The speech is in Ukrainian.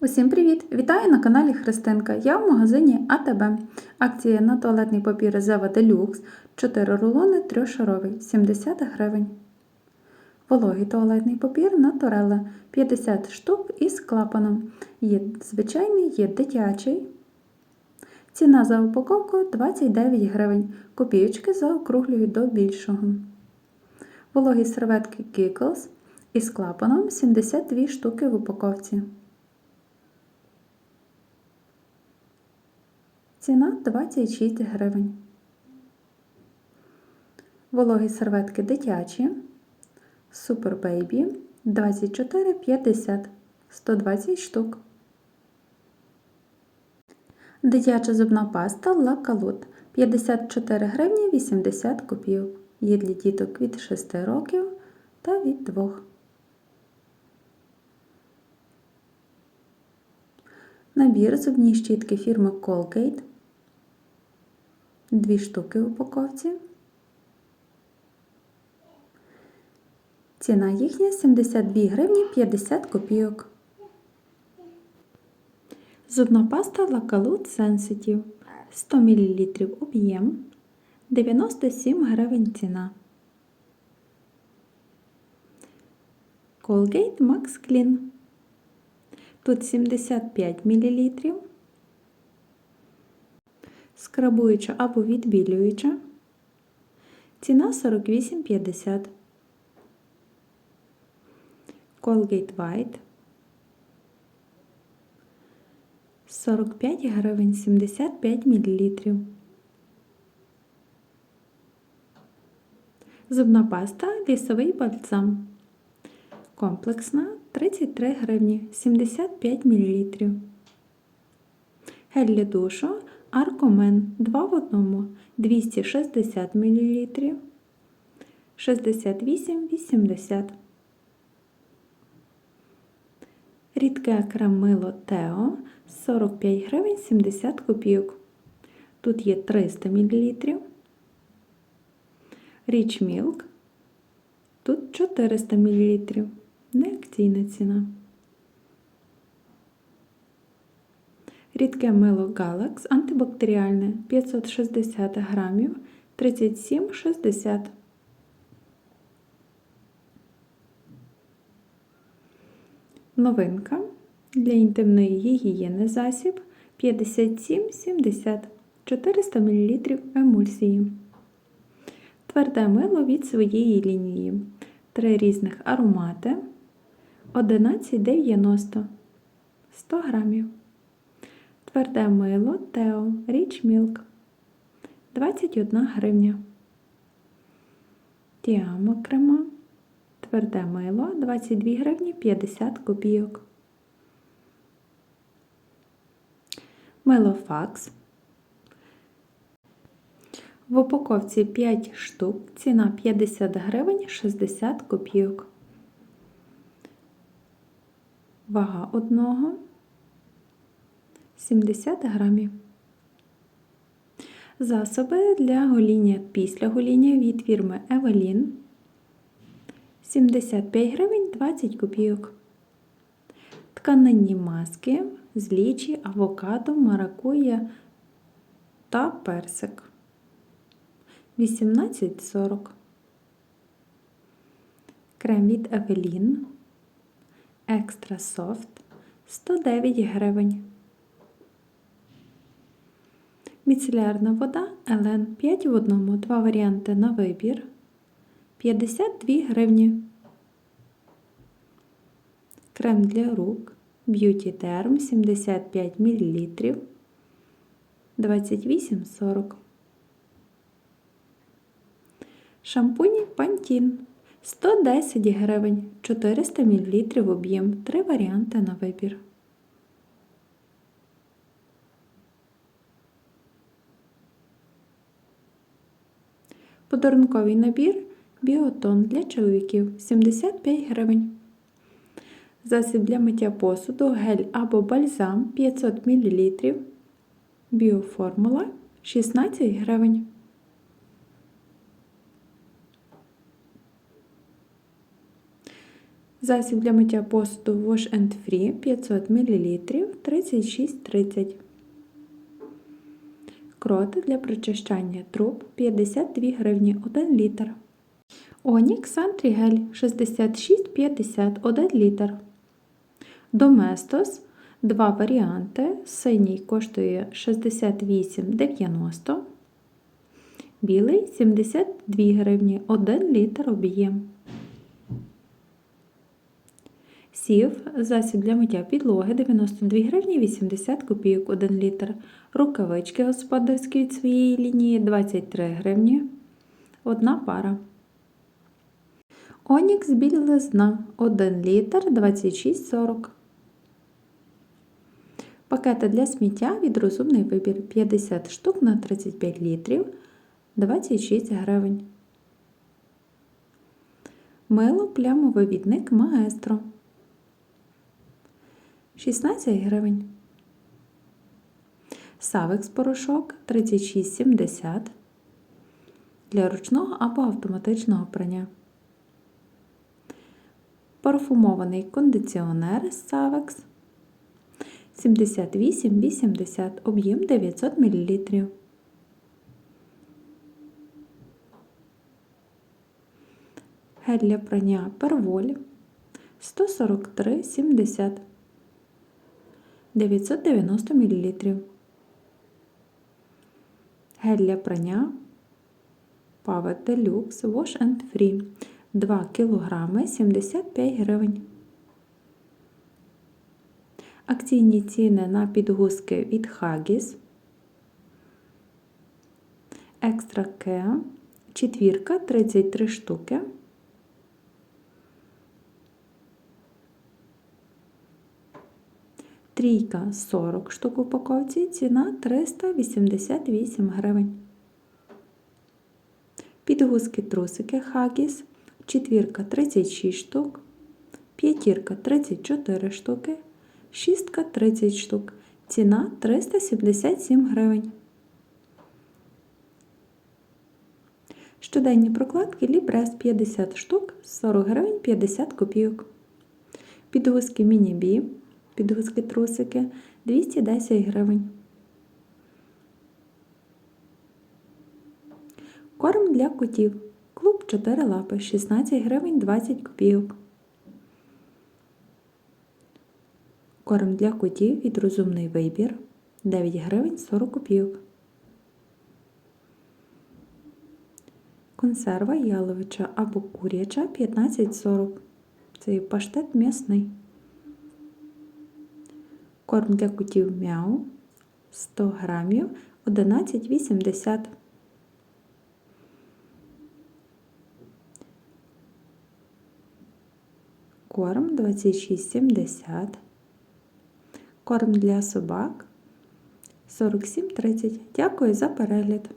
Усім привіт! Вітаю на каналі Христинка. Я в магазині АТБ. Акція на туалетний папір Зева Делюкс 4 рулони трьошаровий 70 гривень. Вологий туалетний папір Натурелла 50 штук із клапаном. Є звичайний, є дитячий. Ціна за упаковку 29 гривень. Копійочки заокруглюють до більшого. Вологі серветки Kickles із клапаном 72 штуки в упаковці. Ціна 26 гривень. Вологі серветки дитячі. Super Baby 24,50 120 штук. Дитяча зубна паста Лакалут 54 гривні 80 копійок. Є для діток від 6 років та від 2. Набір зубні щітки фірми Colgate. Дві штуки в упаковці. Ціна їхня 72 гривні 50 копійок. Зубна паста Lacalute Sensitive 100 мл об'єм 97 гривень ціна. Colgate Max Clean. Тут 75 мл. Скрабуюча або відбілююча. Ціна 48,50. Colgate White 45 гривень 75 мл. Зубна паста лісовий бальзам. Комплексна 33 гривні 75 мл. Гель для душу Аркомен 2 в 1 260 мл 68,80 Рідке кремило Тео 45 гривень 70 копійок. Тут є 300 мл. Річ Мілк. Тут 400 мл. Неакційна ціна. Рідке мило Galax антибактеріальне 560 грамів 37,60. Новинка для інтимної гігієни засіб 57,70 400 мл емульсії. Тверде мило від своєї лінії. Три різних аромати 11,90 100 грамів. Тверде мило Тео Річ Мілк 21 гривня. Тіамо крема. Тверде мило 22 гривні 50 копійок. Мило факс. В упаковці 5 штук. Ціна 50 гривень 60 копійок. Вага одного 70 грамів. Засоби для гоління після гоління від фірми Евелін 75 гривень 20 копійок. Тканинні маски з лічі, авокадо, маракуя та персик 18,40. Крем від Евелін Екстра Софт 109 гривень. Міцелярна вода Елен 5 в одному. Два варіанти на вибір. 52 гривні. Крем для рук Beauty Derm 75 мл 28,40. Шампунь Pantene 110 гривень 400 мл об'єм. Три варіанти на вибір. Подарунковий набір Біотон для чоловіків 75 гривень. Засіб для миття посуду, гель або бальзам 500 мл. Біоформула 16 гривень. Засіб для миття посуду Wash and Free 500 мл 36,30. Кроти для прочищання труб 52 гривні 1 літр. Онікс Антрігель 66,50 1 літр. Доместос два варіанти. Синій коштує 68,90. Білий 72 гривні 1 літр об'єм. Сів, засіб для миття підлоги 92 гривні 80 копійок 1 літр. Рукавички господарські від своєї лінії 23 гривні. Одна пара. Онікс білизна 1 літр 26,40. Пакети для сміття від розумний вибір 50 штук на 35 літрів 26 гривень. Мило плямовивідник маестро 16 гривень. Савекс порошок 36,70 для ручного або автоматичного прання. Парфумований кондиціонер Савекс 78,80 об'єм 900 мл. Гель для прання перволь 143,70 990 мл. Гель для прання Power Deluxe Wash and Free 2 кг 75 гривень. Акційні ціни на підгузки від Haggis. Екстра Ке. Четвірка 33 штуки. Трійка 40 штук в упаковці, ціна 388 гривень. Підгузки трусики Хагіс, четвірка 36 штук, п'ятірка 34 штуки, шістка 30 штук. Ціна 377 гривень. Щоденні прокладки Лібрес 50 штук, 40 гривень 50 копійок. Підгузки Міні-Бі підгузки трусики 210 гривень. Корм для котів. Клуб 4 лапи 16 гривень 20 копійок. Корм для котів від розумний вибір 9 гривень 40 копійок. Консерва яловича або куряча 15,40. Це паштет м'ясний. Корм для котів мяу 100 грамів 11,80. Корм 26,70. Корм для собак 47,30. Дякую за перегляд!